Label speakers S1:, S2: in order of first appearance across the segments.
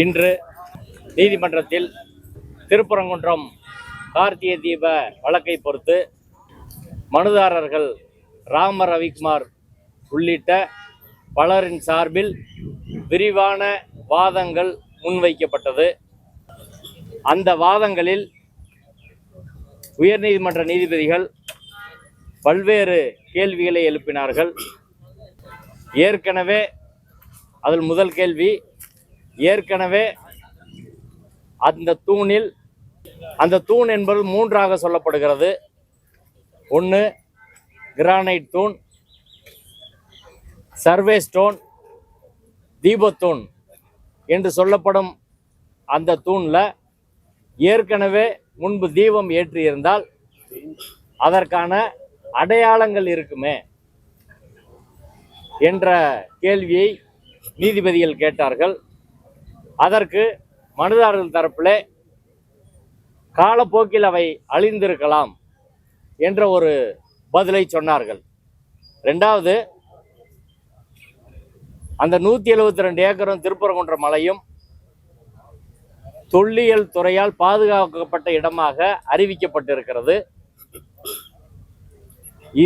S1: இன்று நீதிமன்றத்தில் திருப்பரங்குன்றம் கார்த்திகை தீப வழக்கை பொறுத்து மனுதாரர்கள் ராம ரவிக்குமார் உள்ளிட்ட பலரின் சார்பில் விரிவான வாதங்கள் முன்வைக்கப்பட்டது. அந்த வாதங்களில் உயர்நீதிமன்ற நீதிபதிகள் பல்வேறு கேள்விகளை எழுப்பினார்கள். ஏற்கனவே அதில் முதல் கேள்வி ஏற்கனவே அந்த தூணில் அந்த தூண் என்பது மூன்றாக சொல்லப்படுகிறது. ஒன்று கிரானைட் தூண் சர்வே ஸ்டோன் தீபத்தூண் என்று சொல்லப்படும் அந்த தூணில் ஏற்கனவே முன்பு தீபம் ஏற்றியிருந்தால் அதற்கான அடையாளங்கள் இருக்குமே என்ற கேள்வியை நீதிபதிகள் கேட்டார்கள். அதற்கு மனுதாரர்கள் தரப்பில் காலப்போக்கில் அவை அழிந்திருக்கலாம் என்ற ஒரு பதிலை சொன்னார்கள். ரெண்டாவது அந்த நூற்றி எழுபத்தி ரெண்டு ஏக்கரும் திருப்பரங்குன்ற மலையும் தொல்லியல் துறையால் பாதுகாக்கப்பட்ட இடமாக அறிவிக்கப்பட்டிருக்கிறது.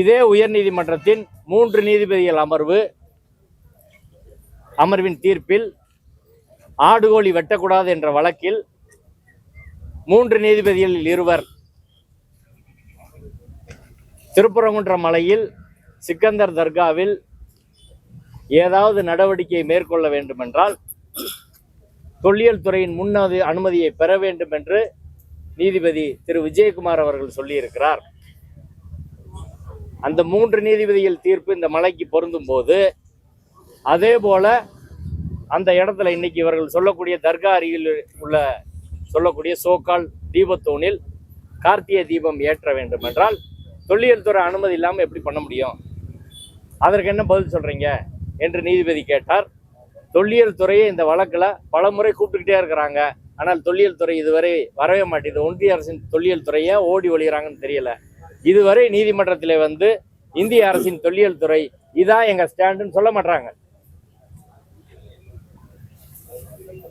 S1: இதே உயர்நீதிமன்றத்தின் மூன்று நீதிபதிகள் அமர்வு அமர்வின் தீர்ப்பில் ஆடுகோழி வெட்டக்கூடாது என்ற வழக்கில் மூன்று நீதிபதிகளில் இருவர். திருப்புறங்குன்ற மலையில் சிக்கந்தர் தர்காவில் ஏதாவது நடவடிக்கை மேற்கொள்ள வேண்டுமென்றால் தொல்லியல் துறையின் முன் அனுமதியை பெற வேண்டும் என்று நீதிபதி திரு. விஜயகுமார் அவர்கள் சொல்லியிருக்கிறார். அந்த மூன்று நீதிபதிகள் தீர்ப்பு இந்த மலைக்கு பொருந்தும் போது அதே போல அந்த இடத்துல இன்னைக்கு இவர்கள் சொல்லக்கூடிய தர்கா அருகில் உள்ள சொல்லக்கூடிய சோக்கால் தீபத்தூணில் கார்த்திகை தீபம் ஏற்ற வேண்டும் என்றால் தொல்லியல் துறை அனுமதி இல்லாமல் எப்படி பண்ண முடியும்? அதற்கு என்ன பதில் சொல்கிறீங்க என்று நீதிபதி கேட்டார். தொல்லியல் துறையை இந்த வழக்கில் பல முறை கூப்பிட்டுக்கிட்டே இருக்கிறாங்க. ஆனால் தொல்லியல் துறை இதுவரை வரவே மாட்டேங்குது. ஒன்றிய அரசின் தொல்லியல் துறையை ஓடி ஒழிகிறாங்கன்னு தெரியல. இதுவரை நீதிமன்றத்தில் வந்து இந்திய அரசின் தொல்லியல் துறை இதான் எங்கள் ஸ்டாண்டுன்னு சொல்ல மாட்டாங்க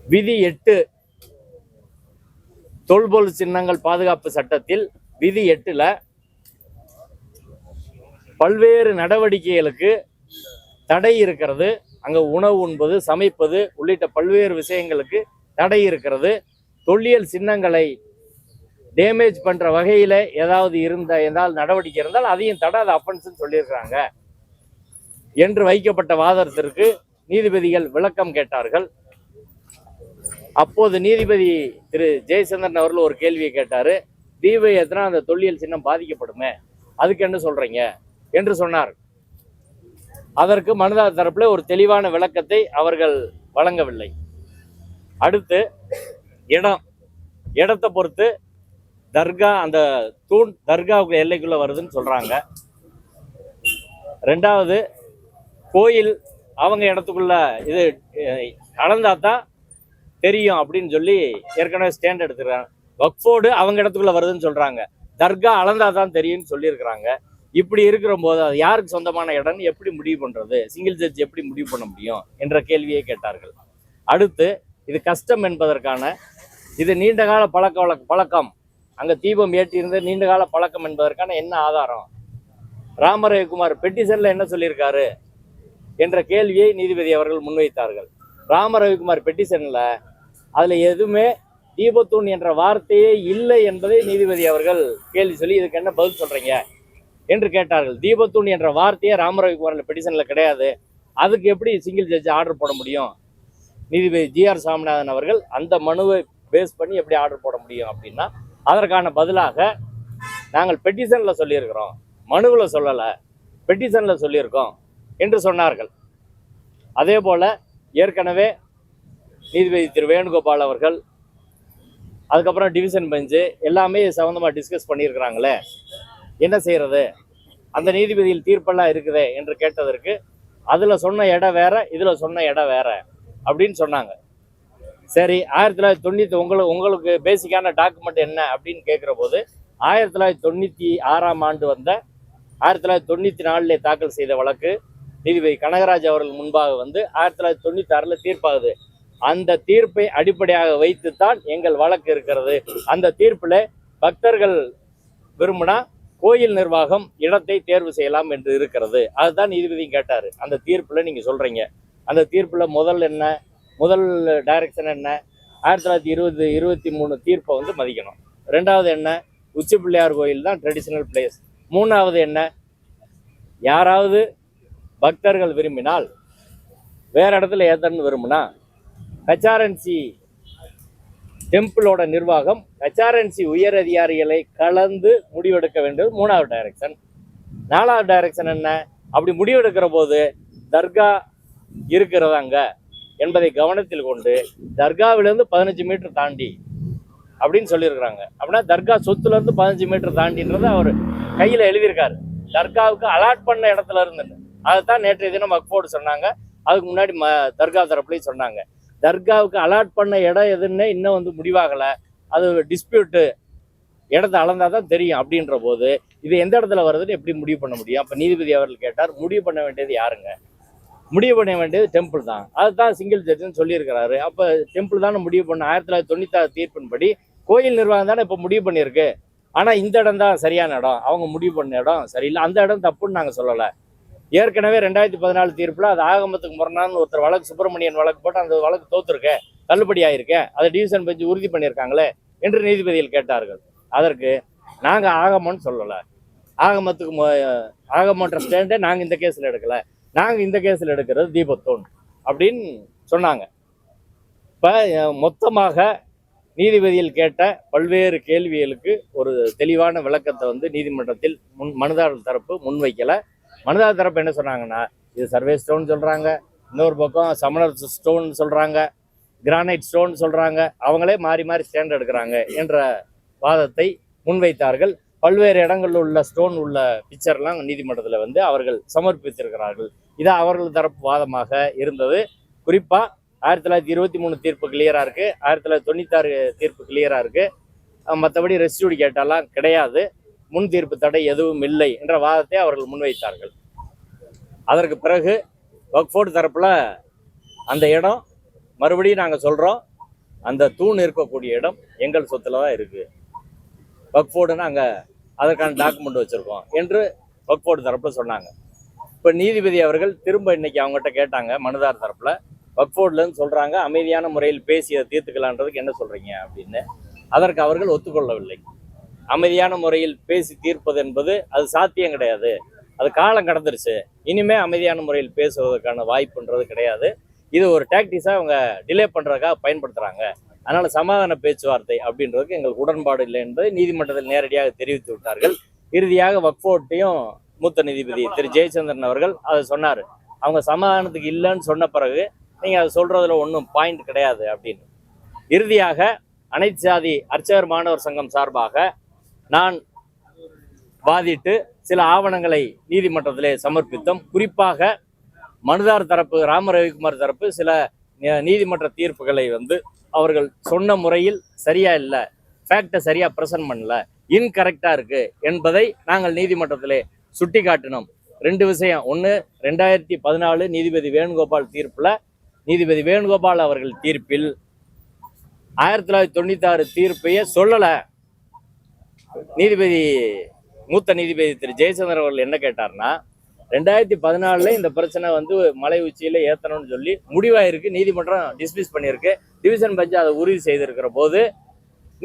S1: விதி எட்டு தொல்பொருள் சின்னங்கள் பாதுகாப்பு சட்டத்தில் விதி எட்டுல பல்வேறு நடவடிக்கைகளுக்கு தடை இருக்கிறது. அங்க உணவு உண்பது சமைப்பது உள்ளிட்ட பல்வேறு விஷயங்களுக்கு தடை இருக்கிறது. தொல்லியல் சின்னங்களை டேமேஜ் பண்ற வகையில ஏதாவது இருந்த ஏதாவது நடவடிக்கை இருந்தால் அதையும் தடை அது அஃபென்ஸ்னு சொல்லியிருக்கிறாங்க. என்று வைக்கப்பட்ட வாதத்திற்கு நீதிபதிகள் விளக்கம் கேட்டார்கள். அப்போது நீதிபதி திரு ஜெயச்சந்திரன் அவர்கள் ஒரு கேள்வியை கேட்டார். தீப ஏத்தினா அந்த தொல்லியல் சின்னம் பாதிக்கப்படுமே? அதுக்கு என்ன சொல்கிறீங்க என்று சொன்னார். அதற்கு மனுதாரர் தரப்பில் ஒரு தெளிவான விளக்கத்தை அவர்கள் வழங்கவில்லை. அடுத்து இடம் இடத்தை பொறுத்து தர்கா அந்த தூண் தர்காவுக்கு எல்லைக்குள்ளே வருதுன்னு சொல்கிறாங்க ரெண்டாவது கோயில் அவங்க இடத்துக்குள்ள இது அஹ், தான் தெரியும் அப்படின்னு சொல்லி ஏற்கனவே ஸ்டாண்ட் எடுத்துக்கிறாங்க. வக்ஃபோர்டு அவங்க இடத்துக்குள்ள வருதுன்னு சொல்றாங்க. தர்கா அளந்தா தான் தெரியும்னு சொல்லியிருக்கிறாங்க. இப்படி இருக்கிற போது அது யாருக்கு சொந்தமான இடம்னு எப்படி முடிவு பண்றது? சிங்கிள் ஜட்ஜ் எப்படி முடிவு பண்ண முடியும்? என்ற கேள்வியை கேட்டார்கள். அடுத்து இது கஷ்டம் என்பதற்கான இது நீண்டகால பழக்க வழக்க பழக்கம். அங்க தீபம் ஏற்றியிருந்த நீண்டகால பழக்கம் என்பதற்கான என்ன ஆதாரம்? ராமரவிக்குமார் பெட்டிஷன்ல என்ன சொல்லியிருக்காரு? என்ற கேள்வியை நீதிபதி அவர்கள் முன்வைத்தார்கள். ராம ரவிக்குமார் அதில் எதுவுமே தீபத்தூண் என்ற வார்த்தையே இல்லை என்பதை நீதிபதி அவர்கள் கேள்வி சொல்லி இதுக்கு என்ன பதில் சொல்கிறீங்க என்று கேட்டார்கள். தீபத்தூண் என்ற வார்த்தையே ராம ரவிக்குமார் பெட்டிஷன்ல கிடையாது. அதுக்கு எப்படி சிங்கிள் ஜட்ஜ் ஆர்டர் போட முடியும்? நீதிபதி ஜிஆர் சாமிநாதன் அவர்கள் அந்த மனுவை பேஸ் பண்ணி எப்படி ஆர்டர் போட முடியும் அப்படின்னா அதற்கான பதிலாக நாங்கள் பெட்டிஷனில் சொல்லியிருக்கிறோம். மனுவில் சொல்லலை பெட்டிஷனில் சொல்லியிருக்கோம் என்று சொன்னார்கள். அதே போல் ஏற்கனவே நீதிபதி திரு வேணுகோபால் அவர்கள் அதுக்கப்புறம் டிவிஷன் பெஞ்சு எல்லாமே சம்மந்தமாக டிஸ்கஸ் பண்ணியிருக்கிறாங்களே. என்ன செய்யறது? அந்த நீதிபதியில் தீர்ப்பெல்லாம் இருக்குதே என்று கேட்டதற்கு அதில் சொன்ன இடம் வேற இதில் சொன்ன இடம் வேற அப்படின்னு சொன்னாங்க. சரி ஆயிரத்தி தொள்ளாயிரத்தி தொண்ணூற்றி உங்களுக்கு உங்களுக்கு பேசிக்கான டாக்குமெண்ட் என்ன அப்படின்னு கேட்குற போது ஆயிரத்தி தொள்ளாயிரத்தி தொண்ணூற்றி ஆறாம் ஆண்டு வந்த ஆயிரத்தி தொள்ளாயிரத்தி தொண்ணூற்றி நாலிலே தாக்கல் செய்த வழக்கு நீதிபதி கனகராஜ் அவர்கள் முன்பாக வந்து ஆயிரத்தி தொள்ளாயிரத்தி தொண்ணூற்றி ஆறில் தீர்ப்பாகுது. அந்த தீர்ப்பை அடிப்படையாக வைத்துத்தான் எங்கள் வழக்கு இருக்கிறது. அந்த தீர்ப்பில் பக்தர்கள் விரும்பினா கோயில் நிர்வாகம் இடத்தை தேர்வு செய்யலாம் என்று இருக்கிறது. அதுதான் நீதிபதியும் கேட்டார். அந்த தீர்ப்பில் நீங்கள் சொல்கிறீங்க அந்த தீர்ப்பில் முதல் என்ன? முதல் டைரக்ஷன் என்ன? ஆயிரத்தி தொள்ளாயிரத்தி இருபது இருபத்தி மூணு தீர்ப்பை வந்து மதிக்கணும். ரெண்டாவது என்ன? உச்சி பிள்ளையார் கோயில் தான் ட்ரெடிஷ்னல் பிளேஸ் மூணாவது என்ன? யாராவது பக்தர்கள் விரும்பினால் வேற இடத்துல ஏத்தன்னு விரும்பினா ஹெச்ஆர்என்சி டெம்பிளோட நிர்வாகம் ஹெச்ஆர்என்சி உயர் அதிகாரிகளை கலந்து முடிவெடுக்க வேண்டியது மூணாவது டைரக்ஷன் நாலாவது டைரக்ஷன் என்ன? அப்படி முடிவெடுக்கிற போது தர்கா இருக்கிறதாங்க என்பதை கவனத்தில் கொண்டு தர்காவிலேருந்து பதினஞ்சு மீட்டர் தாண்டி அப்படின்னு சொல்லியிருக்கிறாங்க. அப்படின்னா தர்கா சொத்துலேருந்து பதினஞ்சு மீட்டர் தாண்டின்றதை அவர் கையில் எழுதியிருக்காரு. தர்காவுக்கு அலாட் பண்ண இடத்துல இருந்து அதைத்தான் நேற்றைய தினம் மக்போர்டு சொன்னாங்க. அதுக்கு முன்னாடி ம தர்கா தரப்புலையும் சொன்னாங்க. தர்காவுக்கு அலாட் பண்ண இடம் எதுன்னு இன்னும் வந்து முடிவாகலை. அது டிஸ்பியூட்டு இடத்த அளந்தா தான் தெரியும் அப்படின்ற போது இது எந்த இடத்துல வருதுன்னு எப்படி முடிவு பண்ண முடியும்? அப்போ நீதிபதி அவர்கள் கேட்டார் முடிவு பண்ண வேண்டியது யாருங்க? முடிவு பண்ண வேண்டியது டெம்பிள் தான். அதுதான் சிங்கிள் ஜட்ஜுன்னு சொல்லியிருக்கிறாரு. அப்போ டெம்பிள் தானே முடிவு பண்ண ஆயிரத்தி தொள்ளாயிரத்தி தொண்ணூத்தாறு தீர்ப்பின்படி கோயில் நிர்வாகம் தானே இப்போ முடிவு பண்ணியிருக்கு. ஆனால் இந்த இடம் தான் சரியான இடம். அவங்க முடிவு பண்ண இடம் சரியில்லை. அந்த இடம் தப்புன்னு நாங்கள் சொல்லலை. ஏற்கனவே ரெண்டாயிரத்தி பதினாலு தீர்ப்பில் அது ஆகமத்துக்கு முரணான்னு ஒருத்தர் வழக்கு சுப்பிரமணியன் வழக்கு போட்டு அந்த வழக்கு தோத்துருக்க. தள்ளுபடி ஆயிருக்கேன் அதை டிவிஷன் பெஞ்சு உறுதி பண்ணியிருக்காங்களே என்று நீதிபதிகள் கேட்டார்கள். அதற்கு நாங்கள் ஆகமம்னு சொல்லலை. ஆகமத்துக்கு ஆகமன்ற ஸ்டாண்டே நாங்கள் இந்த கேஸில் எடுக்கலை. நாங்கள் இந்த கேஸில் எடுக்கிறது தீபத்தோன் அப்படின்னு சொன்னாங்க. இப்போ மொத்தமாக நீதிபதியில் கேட்ட பல்வேறு கேள்விகளுக்கு ஒரு தெளிவான விளக்கத்தை வந்து நீதிமன்றத்தில் முன் மனுதாரர் தரப்பு முன்வைக்கலை. மனுதாரர் தரப்பு என்ன சொன்னாங்கன்னா இது சர்வே ஸ்டோன் சொல்கிறாங்க இன்னொரு பக்கம் சமணர் ஸ்டோன் சொல்கிறாங்க கிரானைட் ஸ்டோன் சொல்கிறாங்க அவங்களே மாறி மாறி ஸ்டாண்ட் எடுக்கிறாங்க என்ற வாதத்தை முன்வைத்தார்கள். பல்வேறு இடங்களில் உள்ள ஸ்டோன் உள்ள பிக்சர்லாம் நீதிமன்றத்தில் வந்து அவர்கள் சமர்ப்பித்திருக்கிறார்கள். இது அவர்கள் தரப்பு வாதமாக இருந்தது. குறிப்பாக ஆயிரத்தி தொள்ளாயிரத்தி இருபத்தி மூணு தீர்ப்பு கிளியராக இருக்குது ஆயிரத்தி தொள்ளாயிரத்தி தொண்ணூத்தாறு தீர்ப்பு கிளியராக இருக்குது மற்றபடி ரெஸ்டியூடி கேட்டாலாம் கிடையாது. முன் தீர்ப்பு தடை எதுவும் இல்லை என்ற வாதத்தை அவர்கள் முன்வைத்தார்கள். அதற்கு பிறகு வக்ஃபோர்டு தரப்பில் அந்த இடம் மறுபடியும் நாங்கள் சொல்கிறோம் அந்த தூண் இருக்கக்கூடிய இடம் எங்கள் சொத்தில் தான் இருக்குது வக்ஃபோர்டு நாங்கள் அதற்கான டாக்குமெண்ட் வச்சுருக்கோம் என்று வக்ஃபோர்டு தரப்பில் சொன்னாங்க. இப்போ நீதிபதி அவர்கள் திரும்ப இன்றைக்கி அவங்ககிட்ட கேட்டாங்க மனுதார் தரப்பில். வக்ஃபோர்ட்லேருந்து சொல்கிறாங்க அமைதியான முறையில் பேசி அதை தீர்த்துக்கலான்றதுக்கு என்ன சொல்கிறீங்க அப்படின்னு. அதற்கு அவர்கள் ஒத்துக்கொள்ளவில்லை. அமைதியான முறையில் பேசி தீர்ப்பது என்பது அது சாத்தியம் கிடையாது. அது காலம் கடந்துருச்சு. இனிமே அமைதியான முறையில் பேசுவதற்கான வாய்ப்புன்றது கிடையாது. இது ஒரு டாக்டிஸாக அவங்க டிலே பண்ணுறதுக்காக பயன்படுத்துகிறாங்க அதனால் சமாதான பேச்சுவார்த்தை அப்படின்றதுக்கு எங்களுக்கு உடன்பாடு இல்லை என்பதை நீதிமன்றத்தில் நேரடியாக தெரிவித்து விட்டார்கள். இறுதியாக வக்ஃபோர்ட்டையும் மூத்த நீதிபதி திரு ஜெயச்சந்திரன் அவர்கள் அதை சொன்னார். அவங்க சமாதானத்துக்கு இல்லைன்னு சொன்ன பிறகு நீங்கள் அதை சொல்கிறதுல ஒன்றும் பாயிண்ட் கிடையாது அப்படின்னு. இறுதியாக அனைத்து சாதி அர்ச்சகர் மாணவர் சங்கம் சார்பாக நான் வாதிட்டு சில ஆவணங்களை நீதிமன்றத்திலே சமர்ப்பித்தோம். குறிப்பாக மனுதார் தரப்பு ராம ரவிக்குமார் தரப்பு சில நீதிமன்ற தீர்ப்புகளை வந்து அவர்கள் சொன்ன முறையில் சரியா இல்லை ஃபேக்டை சரியா ப்ரெசன்ட் பண்ணல இன்கரெக்டாக இருக்கு என்பதை நாங்கள் நீதிமன்றத்திலே சுட்டி காட்டினோம் ரெண்டு விஷயம். ஒன்று ரெண்டாயிரத்தி பதினாலு நீதிபதி வேணுகோபால் தீர்ப்பில் நீதிபதி வேணுகோபால் அவர்கள் தீர்ப்பில் ஆயிரத்தி தொள்ளாயிரத்தி தொண்ணூற்றி ஆறு தீர்ப்பையே சொல்லலை. நீதிபதி மூத்த நீதிபதி திரு. ஜெயச்சந்திரன் அவர்கள் என்ன கேட்டார்னா ரெண்டாயிரத்தி பதினாலுல இந்த பிரச்சனை வந்து மலை உச்சியில ஏத்தணும்னு சொல்லி முடிவாயிருக்கு நீதிமன்றம் டிஸ்மிஸ் பண்ணியிருக்கு. டிவிஷன் பெஞ்ச் அதை உறுதி செய்திருக்கிற போது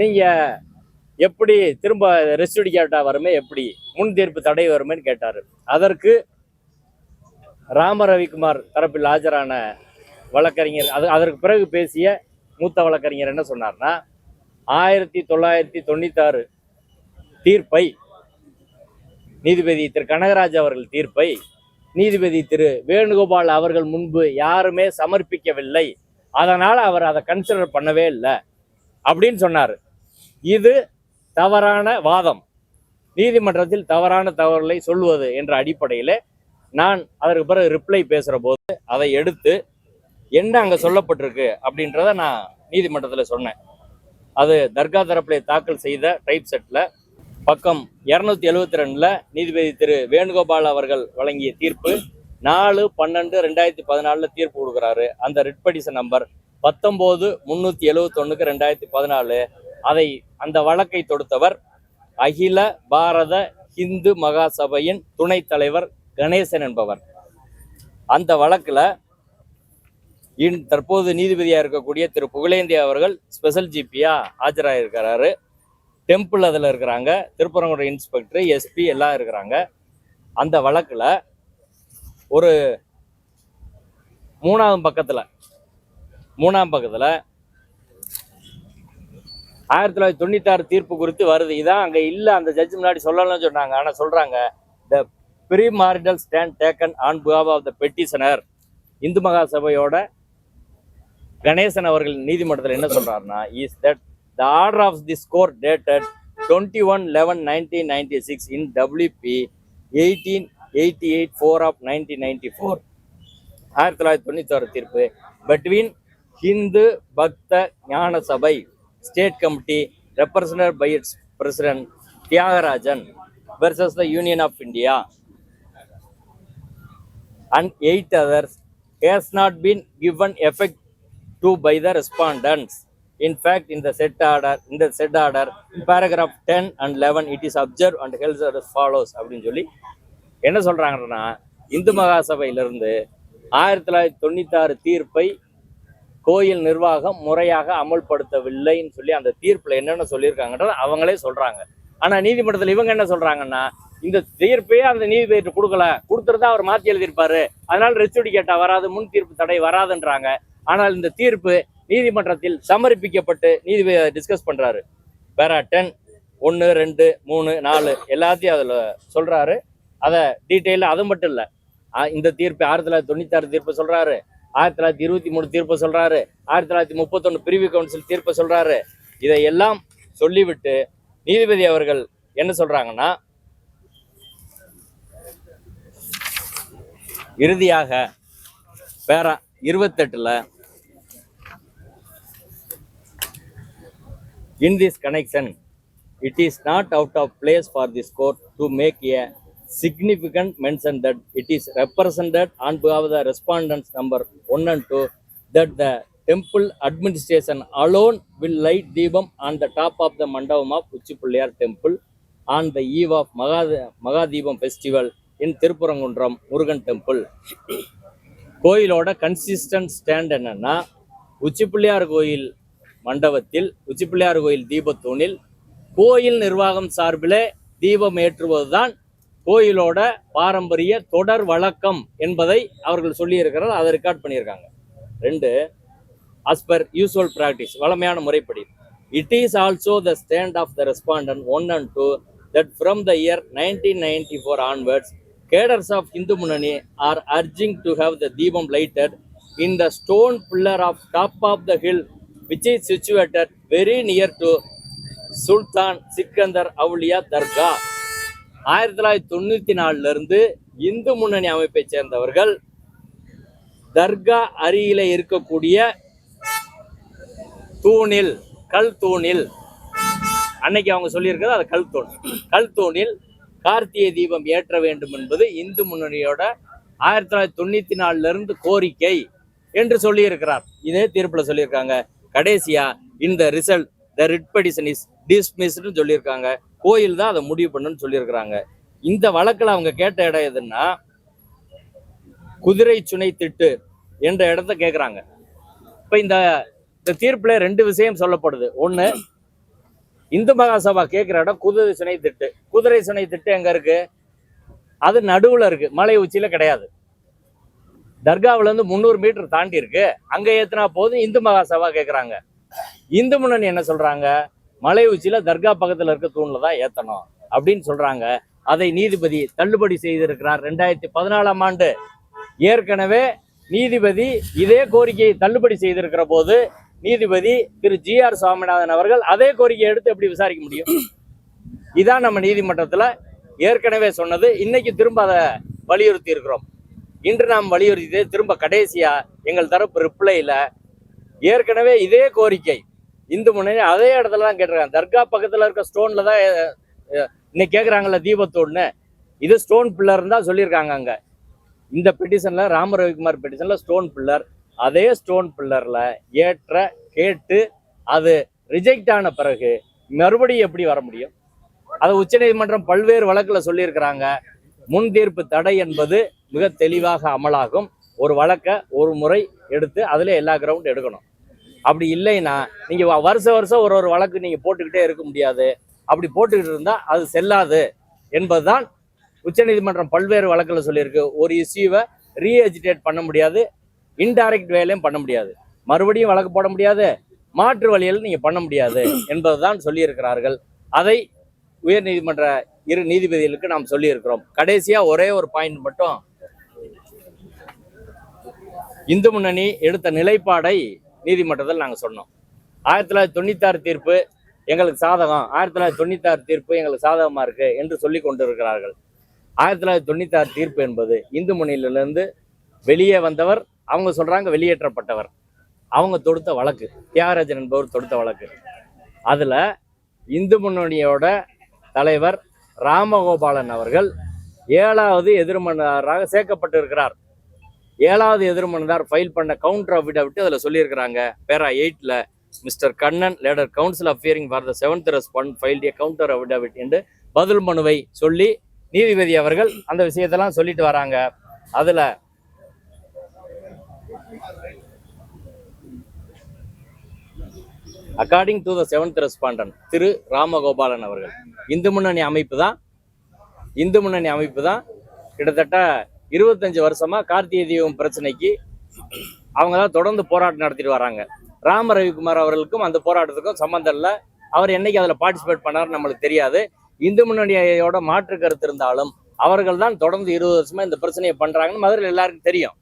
S1: நீங்க எப்படி திரும்ப ரெஸ்டியூடி வருமே எப்படி முன் தீர்ப்பு தடை வருமேன்னு கேட்டார். அதற்கு ராம ரவிக்குமார் தரப்பில் ஆஜரான வழக்கறிஞர் அது அதற்கு பிறகு பேசிய மூத்த வழக்கறிஞர் என்ன சொன்னார்னா ஆயிரத்தி தொள்ளாயிரத்தி தொண்ணூத்தாறு தீர்ப்பை நீதிபதி திரு. கனகராஜ் அவர்கள் தீர்ப்பை நீதிபதி திரு. வேணுகோபால் அவர்கள் முன்பு யாருமே சமர்ப்பிக்கவில்லை. அதனால் அவர் அதை கன்சிடர் பண்ணவே இல்லை. அப்படின்னு சொன்னார். இது தவறான வாதம். நீதிமன்றத்தில் தவறான தவறுகளை சொல்வது என்ற அடிப்படையில் நான் அதற்கு பிறகு ரிப்ளை பேசுகிற போது அதை எடுத்து என்ன அங்கே சொல்லப்பட்டிருக்கு அப்படின்றத நான் நீதிமன்றத்தில் சொன்னேன். அது தர்கா தரப்பில் தாக்கல் செய்த டைப் செட்டில் பக்கம் இரநூத்தி எழுவத்தி ரெண்டில் நீதிபதி திரு வேணுகோபால் அவர்கள் வழங்கிய தீர்ப்பு நாலு பன்னெண்டு ரெண்டாயிரத்தி பதினாலில் தீர்ப்பு கொடுக்குறாரு. அந்த ரிட் பெட்டிஷன் நம்பர் பத்தொம்போது முந்நூற்றி எழுவத்தொன்னுக்கு ரெண்டாயிரத்தி பதினாலு. அதை அந்த வழக்கை தொடுத்தவர் அகில பாரத இந்து மகாசபையின் துணைத் தலைவர் கணேசன் என்பவர். அந்த வழக்கில் இன் தற்போது நீதிபதியாக இருக்கக்கூடிய திரு புகழேந்தி அவர்கள் ஸ்பெஷல் ஜிபியா ஆஜராகிருக்கிறாரு டெம்பிள் அதில் இருக்கிறாங்க. திருப்பரங்குன்ற இன்ஸ்பெக்டர் எஸ்பி எல்லாம் இருக்கிறாங்க. அந்த வழக்கில் ஒரு மூணாவது பக்கத்தில் மூணாம் பக்கத்தில் ஆயிரத்தி தொள்ளாயிரத்தி தொண்ணூத்தாறு தீர்ப்பு குறித்து வருது. இதான் அங்கே இல்லை அந்த ஜட்ஜ் முன்னாடி சொல்லலன்னு சொன்னாங்க. ஆனால் சொல்கிறாங்க the pre marital stand taken on behalf of the petitioner Hindu மகாசபையோட Ganesan அவர்கள் நீதிமன்றத்தில் என்ன சொல்கிறாருன்னா is that the order of this court dated twenty one eleven nineteen ninety six in WP eighteen eighty eight four of nineteen ninety four ஆயிரத்தி தொள்ளாயிரத்தி தொண்ணூத்தாறு தீர்ப்பு. Between Hindu Bhakta Gnana Sabha state committee represented by its president Thiyagarajan versus the Union of India and eight others. Has not been given effect to by the respondents. In fact, in the இந்த order, in the said order, paragraph 10 and 11, it is observed and held as follows அப்படின்னு சொல்லி என்ன சொல்கிறாங்கன்னா இந்து மகாசபையிலிருந்து ஆயிரத்தி தொள்ளாயிரத்தி தொண்ணூத்தாறு தீர்ப்பை கோயில் நிர்வாகம் முறையாக அமல்படுத்தவில்லைன்னு சொல்லி அந்த தீர்ப்பில் என்னென்ன சொல்லியிருக்காங்கன்றத அவங்களே சொல்றாங்க. ஆனால் நீதிமன்றத்தில் இவங்க என்ன சொல்றாங்கன்னா இந்த தீர்ப்பே அந்த நீதிபதி கொடுக்கல. கொடுத்துருந்தா அவர் மாற்றி எழுதியிருப்பாரு. அதனால ரெச்சுடி கேட்டா வராது முன் தீர்ப்பு தடை வராதுன்றாங்க. ஆனால் இந்த தீர்ப்பு நீதிமன்றத்தில் சமர்ப்பிக்கப்பட்டு நீதிபதி டிஸ்கஸ் பண்ணுறாரு பேரா டென் ஒன்று ரெண்டு மூணு நாலு எல்லாத்தையும் அதில் சொல்கிறாரு அதை டீட்டெயிலாக அது மட்டும் இல்லை. இந்த தீர்ப்பு ஆயிரத்தி தொள்ளாயிரத்தி தொண்ணூத்தாறு தீர்ப்பு சொல்கிறாரு ஆயிரத்தி தொள்ளாயிரத்தி இருபத்தி மூணு தீர்ப்பு சொல்கிறாரு ஆயிரத்தி தொள்ளாயிரத்தி முப்பத்தொன்று பிரிவு கவுன்சில் தீர்ப்பு சொல்கிறாரு இதையெல்லாம் சொல்லிவிட்டு நீதிபதி அவர்கள் என்ன சொல்கிறாங்கன்னா இறுதியாக பேரா இருபத்தெட்டில் in this connection it is not out of place for this court to make a significant mention that it is represented on behalf of the respondents number 1 and 2 that the temple administration alone will light deepam on the top of the mandapam of Uchipullayar temple on the eve of Maga- Magadibam festival in Thirupparankundram Murugan temple கோயிலோட consistent stand என்னன்னா உச்சிப்பிள்ளையார் கோயில் மண்டபத்தில் உச்சிப்பிள்ளையார் கோயில் தீபத்தூணில் கோயில் நிர்வாகம் சார்பிலே தீபம் ஏற்றுவதுதான் கோயிலோட பாரம்பரிய தொடர் வழக்கம் என்பதை அவர்கள் சொல்லியிருக்கிறார் அதை ரெக்கார்ட் பண்ணியிருக்காங்க. ரெண்டு அஸ் பர் யூஸ்வல் ப்ராக்டிஸ் வழமையான முறைப்படி. It is also the stand of the respondent one and two that from the year nineteen ninety four onwards cadres of Hindu Munnani are urging to have the deepam lighted in the stone pillar of top of the hill which is situated very near to Sultan Sikandar Auliya Dargah. ஆயிரத்தி தொள்ளாயிரத்தி தொண்ணூற்றி நாலுலேருந்து இந்து முன்னணி அமைப்பை சேர்ந்தவர்கள் தர்கா அருகில இருக்கக்கூடிய தூணில் கல் தூணில் அன்னைக்கு அவங்க சொல்லியிருக்கிறது அது கல் தூண். கல் தூணில் கார்த்திகை தீபம் ஏற்ற வேண்டும் என்பது இந்து முன்னணியோட ஆயிரத்தி தொள்ளாயிரத்தி தொண்ணூற்றி நாலுலேருந்து கோரிக்கை என்று சொல்லியிருக்கிறார். இதே தீர்ப்பில் சொல்லியிருக்காங்க. கடைசியா இந்த result the writ petition is dismissed சொல்லியிருக்காங்க. கோயில் தான் அதை முடிவு பண்ணுன்னு சொல்லியிருக்கிறாங்க. இந்த வழக்கில் அவங்க கேட்ட இடம் எதுன்னா குதிரை சுனை திட்டு என்ற இடத்த கேட்குறாங்க இப்போ இந்த இந்த தீர்ப்புல ரெண்டு விஷயம் சொல்லப்படுது. ஒன்று இந்து மகாசபா கேட்குற இடம் குதிரை சுனை திட்டு. குதிரை சுனை திட்டு எங்க இருக்கு? அது நடுவுல இருக்கு. மலை உச்சியில கிடையாது. தர்காவுல இருந்து முந்நூறு மீட்டர் தாண்டி இருக்கு. அங்கே ஏற்றினா போதும். இந்து மகாசபா கேட்குறாங்க இந்து முன்னணி என்ன சொல்றாங்க? மலை உச்சியில தர்கா பக்கத்துல இருக்க தூணில் தான் ஏற்றணும் அப்படின்னு சொல்றாங்க. அதை நீதிபதி தள்ளுபடி செய்திருக்கிறார். ரெண்டாயிரத்தி பதினாலாம் ஆண்டு ஏற்கனவே நீதிபதி இதே கோரிக்கையை தள்ளுபடி செய்திருக்கிற போது நீதிபதி திரு ஜி ஆர் சுவாமிநாதன் அவர்கள் அதே கோரிக்கையை எடுத்து எப்படி விசாரிக்க முடியும்? இதான் நம்ம நீதிமன்றத்துல ஏற்கனவே சொன்னது. இன்னைக்கு திரும்ப அதை வலியுறுத்தி இருக்கிறோம். இன்று நாம் வலியுறுத்தி திரும்ப கடைசியா எங்கள் தரப்பு ரிப்ளைல ஏற்கனவே இதே கோரிக்கை. இந்து முன்னணி அதே இடத்துல தான் கேட்டிருக்காங்க. தர்கா பக்கத்துல இருக்க ஸ்டோன்ல தான் இன்னைக்கு கேட்குறாங்கல்ல தீபத்தோடுன்னு. இது ஸ்டோன் பில்லர் தான் சொல்லியிருக்காங்க அங்க. இந்த பெட்டிஷன்ல ராம ரவிக்குமார் பெட்டிஷன்ல ஸ்டோன் பில்லர் அதே ஸ்டோன் பில்லரில் ஏற்ற கேட்டு அது ரிஜெக்ட் ஆன பிறகு மறுபடியும் எப்படி வர முடியும்? அதை உச்சநீதிமன்றம் பல்வேறு வழக்கில் சொல்லியிருக்கிறாங்க. முன் தீர்ப்பு தடை என்பது மிக தெளிவாக அமலாகும். ஒரு வழக்கை ஒரு முறை எடுத்து அதில் எல்லா கிரவுண்ட் எடுக்கணும். அப்படி இல்லைன்னா நீங்கள் வருஷ வருஷம் ஒரு ஒரு வழக்கு நீங்கள் போட்டுக்கிட்டே இருக்க முடியாது. அப்படி போட்டுக்கிட்டு இருந்தால் அது செல்லாது என்பதுதான் உச்சநீதிமன்றம் பல்வேறு வழக்கில் சொல்லியிருக்கு. ஒரு இஷ்யூவை ரீஎஜிடேட் பண்ண முடியாது இன்டைரக்ட் வேலையும் பண்ண முடியாது. மறுபடியும் வழக்கு போட முடியாது மாற்று வழியில் நீங்கள் பண்ண முடியாது என்பதுதான் சொல்லியிருக்கிறார்கள். அதை உயர் நீதிமன்ற இரு நீதிபதிகளுக்கு நாம் சொல்லியிருக்கிறோம். கடைசியாக ஒரே ஒரு பாயிண்ட் மட்டும். இந்து முன்னணி எடுத்த நிலைப்பாடை நீதிமன்றத்தில் நாங்கள் சொன்னோம். ஆயிரத்தி தொள்ளாயிரத்தி தொண்ணூத்தாறு தீர்ப்பு எங்களுக்கு சாதகம். ஆயிரத்தி தொள்ளாயிரத்தி தொண்ணூத்தாறு தீர்ப்பு எங்களுக்கு சாதகமாக இருக்கு என்று சொல்லி கொண்டிருக்கிறார்கள். ஆயிரத்தி தொள்ளாயிரத்தி தொண்ணூத்தாறு தீர்ப்பு என்பது இந்து முன்னணியிலிருந்து வெளியே வந்தவர் அவங்க சொல்றாங்க வெளியேற்றப்பட்டவர். அவங்க தொடுத்த வழக்கு. தியாகராஜன் என்பவர் தொடுத்த வழக்கு. அதுல இந்து முன்னணியோட தலைவர் ராமகோபாலன் அவர்கள் ஏழாவது எதிர்மனராக சேர்க்கப்பட்டிருக்கிறார். ஏழாவது எதிர்மனதார் ஃபைல் பண்ண கவுண்டர் அஃபிடவிட் அதில் சொல்லியிருக்கிறாங்க. பேரா எயிட்டில் mister Kannan ladder counsel appearing for the seventh respond file a counter affidavit என்று பதில் மனுவை சொல்லி நீதிபதி அவர்கள் அந்த விஷயத்தெல்லாம் சொல்லிட்டு வராங்க. அதில் according to the seventh respondent Thiru Ramagopalan அவர்கள் இந்து முன்னணி அமைப்பு தான் இந்து முன்னணி அமைப்பு தான். கிட்டத்தட்ட இருபத்தஞ்சு வருஷமா கார்த்திகை தீபம் பிரச்சனைக்கு அவங்க தான் தொடர்ந்து போராட்டம் நடத்திட்டு வராங்க. ராம ரவிக்குமார் அவர்களுக்கும் அந்த போராட்டத்துக்கும் சம்மந்தம் இல்லை. அவர் என்னைக்கு அதில் பார்ட்டிசிபேட் பண்ணார் நம்மளுக்கு தெரியாது. இந்து முன்னணியோட மாற்று கருத்து இருந்தாலும் அவர்கள் தான் தொடர்ந்து இருபது வருஷமா இந்த பிரச்சனையை பண்றாங்கன்னு மதுரையில் எல்லாருக்கும் தெரியும்.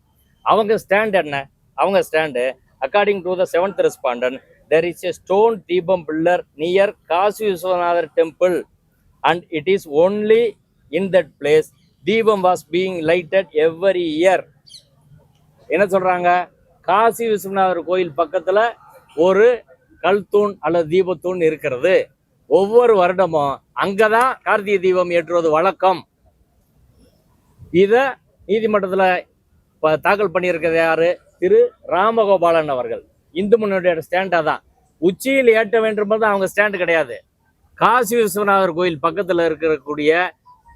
S1: அவங்க ஸ்டாண்ட் என்ன? அவங்க stand according to the seventh respondent there is a stone deepam pillar near Kasi Viswanathar temple and it is only in that place deepam was being lighted every year என்ன சொல்கிறாங்க காசி விஸ்வநாதர் கோயில் பக்கத்தில் ஒரு கல் தூண் அல்லது தீபத்தூண் இருக்கிறது. ஒவ்வொரு வருடமும் அங்கே தான் கார்த்திகை தீபம் ஏற்றுவது வழக்கம். இதை நீதிமன்றத்தில் இப்போ தாக்கல் பண்ணியிருக்கிறது யார்? திரு ராமகோபாலன் அவர்கள். இந்து முன்னோடைய ஸ்டாண்டாக தான் உச்சியில் ஏற்ற வேண்டும் போது அவங்க ஸ்டாண்டு கிடையாது. காசி விஸ்வநாதர் கோயில் பக்கத்தில் இருக்கக்கூடிய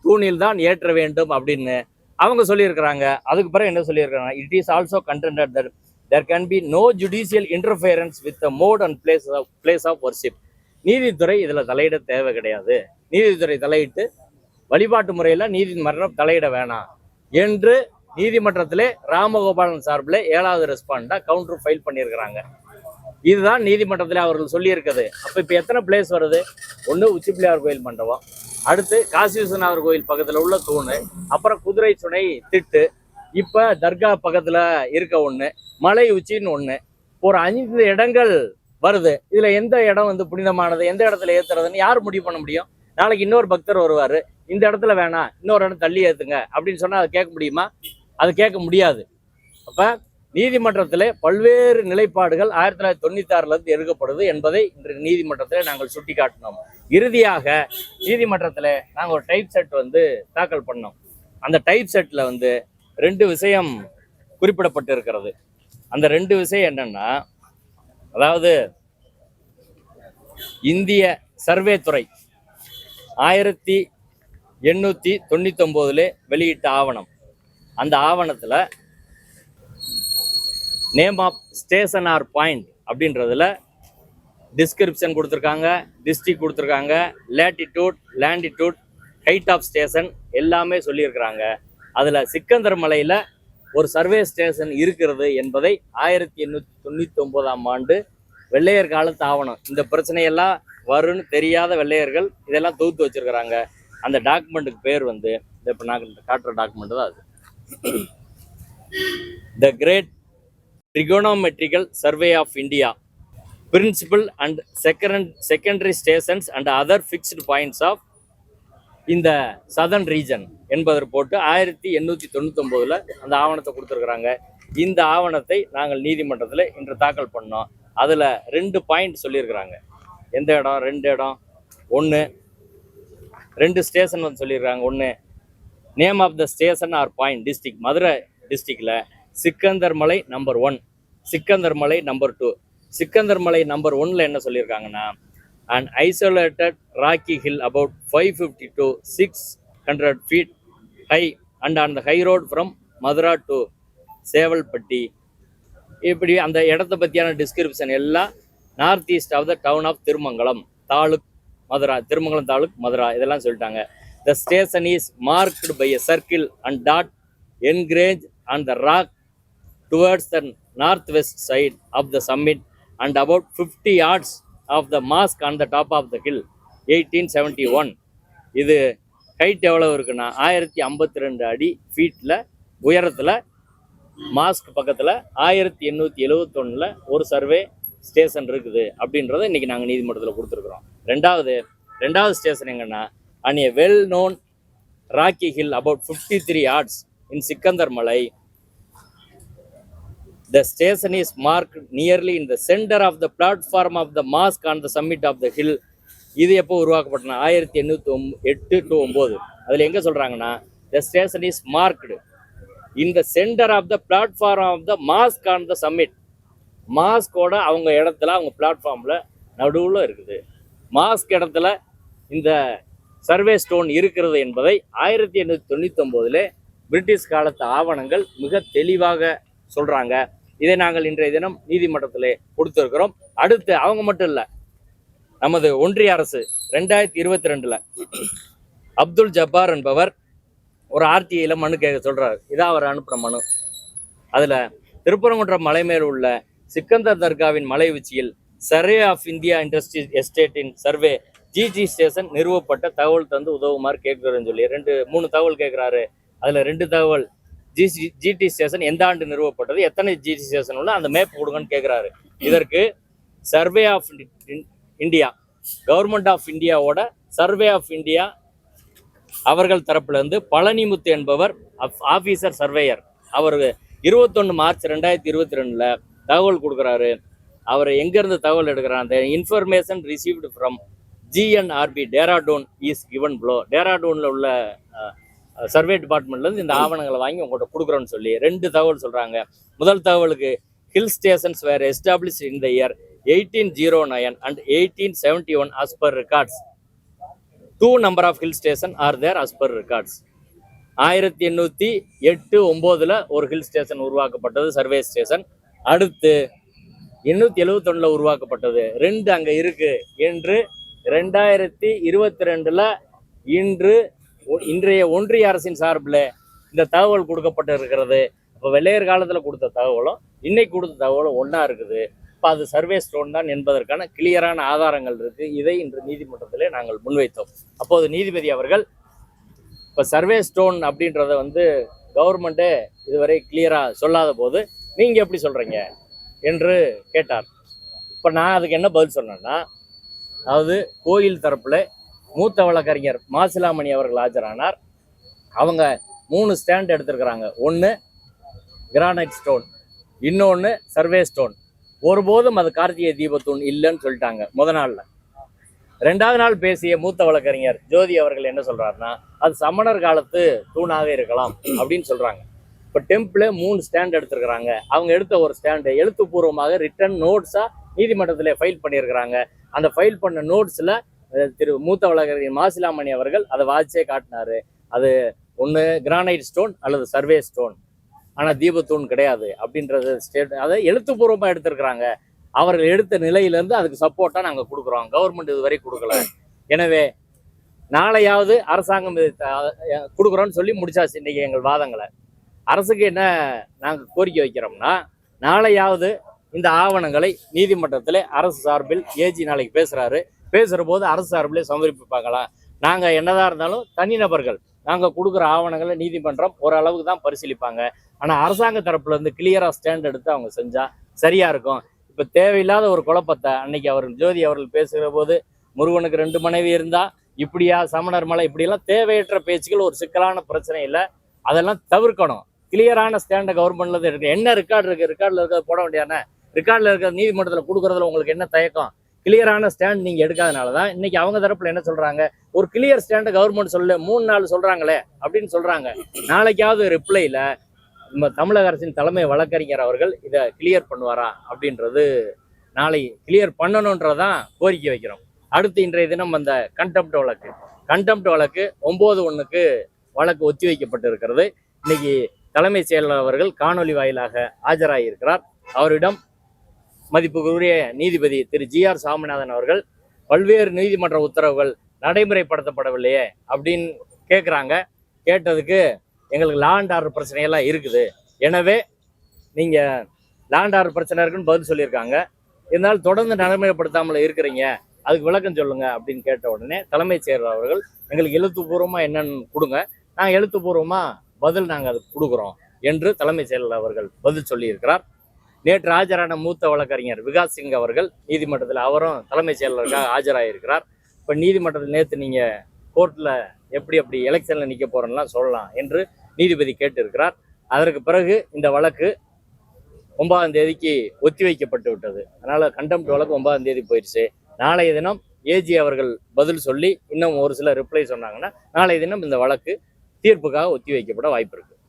S1: தூணில் தான் ஏற்ற வேண்டும் அப்படின்னு அவங்க சொல்லியிருக்கிறாங்க. அதுக்கு பிறகு என்ன சொல்லியிருக்கிறாங்க it is also contend that there can be no judicial interference with the mode and place of place of worship நீதித்துறை இதில் தலையிட தேவை கிடையாது. நீதித்துறை தலையிட்டு வழிபாட்டு முறையில் நீதிமன்றம் தலையிட வேணாம் என்று நீதிமன்றத்திலே ராமகோபாலன் சார்பில் ஏழாவது ரெஸ்பாண்டா கவுண்டர் ஃபைல் பண்ணியிருக்கிறாங்க. இதுதான் நீதிமன்றத்தில் அவர்கள் சொல்லியிருக்கிறது. அப்போ இப்போ எத்தனை பிளேஸ் வருது? ஒன்று உச்சிப்பிள்ளையார் கோயில் மண்டபம். அடுத்து காசி விஸ்வநாதர் கோயில் பக்கத்தில் உள்ள தூணு. அப்புறம் குதிரை சுனை திட்டு. இப்போ தர்கா பக்கத்தில் இருக்க ஒன்று மலை உச்சின்னு ஒன்று ஒரு அஞ்சு இடங்கள் வருது. இதில் எந்த இடம் வந்து புனிதமானது? எந்த இடத்துல ஏத்துறதுன்னு யார் முடிவு பண்ண முடியும்? நாளைக்கு இன்னொரு பக்தர் வருவார். இந்த இடத்துல வேணாம். இன்னொரு இடம் தள்ளி ஏற்றுங்க அப்படின்னு சொன்னால் அதை கேட்க முடியுமா? அது கேட்க முடியாது. அப்போ நீதிமன்றத்தில் பல்வேறு நிலைப்பாடுகள் ஆயிரத்தி தொள்ளாயிரத்தி தொண்ணூற்றி ஆறுல இருந்து எடுக்கப்படுது என்பதை இன்று நீதிமன்றத்தில் நாங்கள் சுட்டிக்காட்டினோம். இறுதியாக நீதிமன்றத்தில் நாங்கள் ஒரு டைப் செட் வந்து தாக்கல் பண்ணோம். அந்த டைப் செட்டில் வந்து ரெண்டு விஷயம் குறிப்பிடப்பட்டு இருக்கிறது அந்த ரெண்டு விஷயம் என்னென்னா அதாவது இந்திய சர்வே துறை ஆயிரத்தி எண்ணூற்றி தொண்ணூத்தொம்போதுல வெளியிட்ட ஆவணம். அந்த ஆவணத்தில் name of station or point அப்படின்றதுல டிஸ்கிரிப்ஷன் கொடுத்துருக்காங்க டிஸ்ட்ரிக் கொடுத்துருக்காங்க latitude longitude height of station எல்லாமே சொல்லியிருக்கிறாங்க. அதில் சிக்கந்தர் மலையில் ஒரு சர்வே ஸ்டேஷன் இருக்கிறது என்பதை ஆயிரத்தி எண்ணூற்றி தொண்ணூற்றி ஒம்போதாம் ஆண்டு வெள்ளையர் காலத்து ஆவணம். இந்த பிரச்சனையெல்லாம் வரும்னு தெரியாத வெள்ளையர்கள் இதெல்லாம் தொகுத்து வச்சிருக்கிறாங்க. அந்த டாக்குமெண்ட்டுக்கு பேர் வந்து இந்த இப்போ நான் காட்டுற டாக்குமெண்ட் தான் அது. The great trigonometrical survey of India principal and second secondary stations and other fixed points of இந்த சதர்ன் ரீஜன் என்பதை போட்டு ஆயிரத்தி எண்ணூற்றி தொண்ணூத்தொம்போதில் அந்த ஆவணத்தை கொடுத்துருக்குறாங்க. இந்த ஆவணத்தை நாங்கள் நீதிமன்றத்தில் இன்று தாக்கல் பண்ணோம். அதில் ரெண்டு பாயிண்ட் சொல்லியிருக்கிறாங்க. எந்த இடம்? ரெண்டு இடம். ஒன்று ரெண்டு ஸ்டேஷன் வந்து சொல்லியிருக்காங்க ஒன்று name of the station or point district Madurai டிஸ்ட்ரிக்டில் சிக்கந்தர் மலை நம்பர் ஒன் சிக்கந்தர் மலை நம்பர் டூ சிக்கந்தர் மலை நம்பர் ஒன்ல என்ன சொல்லியிருக்காங்கன்னா and isolated rocky hill about five fifty to six hundred feet high and on the high road from Madura to Sevalpatti இப்படி அந்த இடத்த பற்றியான டிஸ்கிரிப்ஷன் எல்லாம் north east of the town of Thirumangalam taluk Madura Thirumangalam taluk Madura இதெல்லாம் சொல்லிட்டாங்க. The station is marked by a circle and dot engraved and the rock towards the north west side of the summit and about fifty yards of the mosque and the top of the hill eighteen seventy one இது height எவ்வளோ இருக்குன்னா ஆயிரத்தி ஐம்பத்தி ரெண்டு அடி ஃபீட்டில் உயரத்தில் mask பக்கத்தில் ஆயிரத்தி எண்ணூற்றி எழுவத்தொன்னில் ஒரு சர்வே ஸ்டேஷன் இருக்குது அப்படின்றத இன்றைக்கி நாங்கள் நீதிமன்றத்தில் கொடுத்துருக்குறோம். ரெண்டாவது ரெண்டாவது ஸ்டேஷன் எங்கன்னா and a well known rocky hill about fifty three yards in Sikandar Malai the station is mark nearly in the centre of the platform of the mosque on the summit of the hill இது எப்போ உருவாக்கப்பட்டனா ஆயிரத்தி எண்ணூற்றி ஒம் எட்டு to ஒம்பது. அதில் எங்கே சொல்கிறாங்கன்னா the station is marked in the centre of the platform of the mosque on the summit மாஸ்கோட அவங்க இடத்துல அவங்க பிளாட்ஃபார்மில் நடுவில் இருக்குது. மாஸ்க் இடத்துல இந்த சர்வே ஸ்டோன் இருக்கிறது என்பதை ஆயிரத்தி எண்ணூற்றி தொண்ணூத்தொம்போதில் பிரிட்டிஷ் காலத்து ஆவணங்கள் மிக தெளிவாக சொல்கிறாங்க இதை நாங்கள் இன்றைய தினம் நீதிமன்றத்தில் கொடுத்துருக்கிறோம். அடுத்து அவங்க மட்டும் இல்லை நமது ஒன்றிய அரசு ரெண்டாயிரத்தி இருபத்தி ரெண்டில் அப்துல் ஜப்பார் என்பவர் ஒரு ஆர்டிஐயில் மனு கேட்க சொல்கிறார் இதான் அவர் அனுப்புகிற மனு. அதில் திருப்பரங்குன்றம் மலை மேல் உள்ள சிக்கந்தர் தர்காவின் மலை உச்சியில் சர்வே ஆஃப் இந்தியா இண்டஸ்ட்ரி எஸ்டேட்டின் சர்வே ஜிஜி ஸ்டேஷன் நிறுவப்பட்ட தகவல் தந்து உதவுமாறு கேட்குறேன்னு சொல்லி ரெண்டு மூணு தகவல் கேட்குறாரு. அதில் ரெண்டு தகவல். ஜிசி ஜிடி ஸ்டேஷன் எந்த ஆண்டு நிறுவப்பட்டது? எத்தனை ஜிடி ஸ்டேஷன் உள்ள? அந்த மேப் கொடுங்கன்னு கேட்குறாரு. இதற்கு survey of India government of இந்தியாவோட சர்வே ஆஃப் இந்தியா அவர்கள் தரப்பிலிருந்து பழனிமுத்து என்பவர் ஆஃபீஸர் சர்வேயர் அவர் இருபத்தொன்று மார்ச் ரெண்டாயிரத்தி இருபத்தி ரெண்டில் தகவல் கொடுக்குறாரு. அவர் எங்கேருந்து தகவல் எடுக்கிறார்? அந்த information received from GNRB Dehradun is given below டேராடூனில் உள்ள சர்வே டிபார்ட்மெண்ட்லேருந்து இந்த ஆவணங்களை வாங்கி உங்கள்கிட்ட கொடுக்குறோன்னு சொல்லி ரெண்டு தகவல் சொல்கிறாங்க முதல் தகவலுக்கு hill stations were establish in the year eighteen zero nine and eighteen seventy one as per records two number of hill station are there as per records ஆயிரத்தி எண்ணூற்றி எட்டு ஒம்போதில் ஒரு ஹில் ஸ்டேஷன் உருவாக்கப்பட்டது சர்வே ஸ்டேஷன் அடுத்து எண்ணூற்றி எழுவத்தொன்னில் உருவாக்கப்பட்டது. ரெண்டு அங்கே இருக்குது என்று ரெண்டாயிரத்தி இருபத்தி ரெண்டில் இன்று ஒ- இன்றைய ஒன்றிய அரசின் சார்பில் இந்த தகவல் கொடுக்கப்பட்டு இருக்கிறது இப்போ வெள்ளையர் காலத்தில் கொடுத்த தகவலும் இன்னைக்கு கொடுத்த தகவலும் ஒன்றா இருக்குது. இப்போ அது சர்வே ஸ்டோன் தான் என்பதற்கான கிளியரான ஆதாரங்கள் இருக்குது இதை இன்று நீதிமன்றத்திலே நாங்கள் முன்வைத்தோம். அப்போது நீதிபதி அவர்கள் இப்போ சர்வே ஸ்டோன் அப்படின்றத வந்து கவர்மெண்ட்டே இதுவரை கிளியராக சொல்லாத போது நீங்கள் எப்படி சொல்கிறீங்க என்று கேட்டார். இப்போ நான் அதுக்கு என்ன பதில் சொன்னேன்னா அதாவது கோயில் தரப்பில் மூத்த வழக்கறிஞர் மாசிலாமணி அவர்கள் ஆஜரானார். அவங்க மூணு ஸ்டாண்ட் எடுத்திருக்கிறாங்க. ஒன்று கிரானைட் ஸ்டோன் இன்னொன்று சர்வே ஸ்டோன் ஒருபோதும் அது கார்த்திகை தீபத்தூண் இல்லைன்னு சொல்லிட்டாங்க முத நாளில். ரெண்டாவது நாள் பேசிய மூத்த வழக்கறிஞர் ஜோதி அவர்கள் என்ன சொல்றாருன்னா அது சமணர் காலத்து தூணாக இருக்கலாம் அப்படின்னு சொல்கிறாங்க இப்போ டெம்பிள் மூணு ஸ்டாண்ட் எடுத்திருக்கிறாங்க. அவங்க எடுத்த ஒரு ஸ்டாண்டு எழுத்துப்பூர்வமாக ரிட்டன் நோட்ஸாக நீதிமன்றத்தில் ஃபைல் பண்ணியிருக்கிறாங்க. அந்த ஃபைல் பண்ண நோட்ஸில் திரு மூத்த வழக்கறிஞர் மாசிலாமணி அவர்கள் அதை வாசிச்சே காட்டினாரு. அது ஒன்று கிரானைட் ஸ்டோன் அல்லது சர்வே ஸ்டோன் ஆனால் தீபத்தூண் கிடையாது அப்படின்றது ஸ்டேட் அதை எழுத்துப்பூர்வமாக எடுத்திருக்கிறாங்க. அவர்கள் எடுத்த நிலையிலேருந்து அதுக்கு சப்போர்ட்டாக நாங்கள் கொடுக்குறோம். கவர்மெண்ட் இதுவரை கொடுக்கல. எனவே நாளையாவது அரசாங்கம் இது கொடுக்குறோன்னு சொல்லி முடிச்சாச்சு இன்றைக்கி எங்கள் வாதங்களை. அரசுக்கு என்ன நாங்கள் கோரிக்கை வைக்கிறோம்னா நாளையாவது இந்த ஆவணங்களை நீதிமன்றத்தில் அரசு சார்பில் ஏஜி நாளைக்கு பேசுகிறாரு பேசுகிற போது அரசு சார்பிலே சமர்ப்பிப்பாங்களா நாங்கள் என்னதான் இருந்தாலும் தனிநபர்கள் நாங்கள் கொடுக்குற ஆவணங்களை நீதிமன்றம் ஓரளவுக்கு தான் பரிசீலிப்பாங்க. ஆனால் அரசாங்க தரப்புலேருந்து கிளியராக ஸ்டாண்ட் எடுத்து அவங்க செஞ்சால் சரியாக இருக்கும். இப்போ தேவையில்லாத ஒரு குழப்பத்தை அன்னைக்கு அவர் ஜோதி அவர்கள் பேசுகிற போது முருகனுக்கு ரெண்டு மனைவி இருந்தால் இப்படியா சமணர் மலை இப்படியெல்லாம் தேவையற்ற பேச்சுகள் ஒரு சிக்கலான பிரச்சனை இல்லை. அதெல்லாம் தவிர்க்கணும். கிளியரான ஸ்டாண்டை கவர்மெண்ட்லேருந்து இருக்குது என்ன ரெக்கார்டு இருக்குது ரெக்கார்டில் இருக்கிறத போட வேண்டியானே ரெக்கார்டில் இருக்கிற நீதிமன்றத்தில் கொடுக்குறதுல உங்களுக்கு என்ன தயக்கம்? கிளியரான ஸ்டாண்ட் நீங்கள் எடுக்காதனால தான் இன்னைக்கு அவங்க தரப்புல என்ன சொல்றாங்க? ஒரு கிளியர் ஸ்டாண்டை கவர்மெண்ட் சொல்ல மூணு நாள் சொல்றாங்களே அப்படின்னு சொல்றாங்க. நாளைக்காவது ரிப்ளையில் நம்ம தமிழக அரசின் தலைமை வழக்கறிஞர் அவர்கள் இதை கிளியர் பண்ணுவாரா அப்படின்றது நாளை கிளியர் பண்ணணுன்றதான் கோரிக்கை வைக்கிறோம். அடுத்து இன்றைய தினம் அந்த கண்டெம்ட் வழக்கு. கண்டெம்ட் வழக்கு ஒம்பது ஒன்றுக்கு வழக்கு ஒத்தி வைக்கப்பட்டு இருக்கிறது இன்னைக்கு தலைமைச் செயலாளர் அவர்கள் காணொலி வாயிலாக ஆஜராகியிருக்கிறார். அவரிடம் மதிப்புக்குரிய நீதிபதி திரு ஜி ஆர் சாமிநாதன் அவர்கள் பல்வேறு நீதிமன்ற உத்தரவுகள் நடைமுறைப்படுத்தப்படவில்லையே அப்படின்னு கேட்குறாங்க கேட்டதுக்கு எங்களுக்கு லேண்ட் ஆர்டர் பிரச்சனையெல்லாம் இருக்குது. எனவே நீங்கள் லேண்ட் ஆர்டர் பிரச்சனை இருக்குன்னு பதில் சொல்லியிருக்காங்க. இருந்தாலும் தொடர்ந்து நடைமுறைப்படுத்தாமல் இருக்கிறீங்க. அதுக்கு விளக்கம் சொல்லுங்க அப்படின்னு கேட்ட உடனே தலைமைச் செயலர் அவர்கள் எங்களுக்கு எழுத்துப்பூர்வமாக என்னன்னு கொடுங்க. நாங்கள் எழுத்துப்பூர்வமாக பதில் நாங்கள் அதுக்கு கொடுக்குறோம் என்று தலைமைச் செயலர் அவர்கள் பதில் சொல்லியிருக்கிறார். நேற்று ஆஜரான மூத்த வழக்கறிஞர் விகாஸ் சிங் அவர்கள் நீதிமன்றத்தில் அவரும் தலைமைச் செயலருக்காக ஆஜராகியிருக்கிறார் இப்போ நீதிமன்றத்தில் நேற்று நீங்கள் கோர்ட்டில் எப்படி அப்படி எலெக்ஷனில் நிற்க போகிறேன்லாம் சொல்லலாம் என்று நீதிபதி கேட்டிருக்கிறார். அதற்கு பிறகு இந்த வழக்கு ஒன்பதாம் தேதிக்கு ஒத்தி வைக்கப்பட்டு விட்டது. அதனால் கண்டெம்ட் வழக்கு ஒன்பதாம் தேதி போயிடுச்சு நாளைய தினம் ஏஜி அவர்கள் பதில் சொல்லி இன்னும் ஒரு சில ரிப்ளை சொன்னாங்கன்னா நாளைய தினம் இந்த வழக்கு தீர்ப்புக்காக ஒத்தி வைக்கப்பட வாய்ப்பு இருக்குது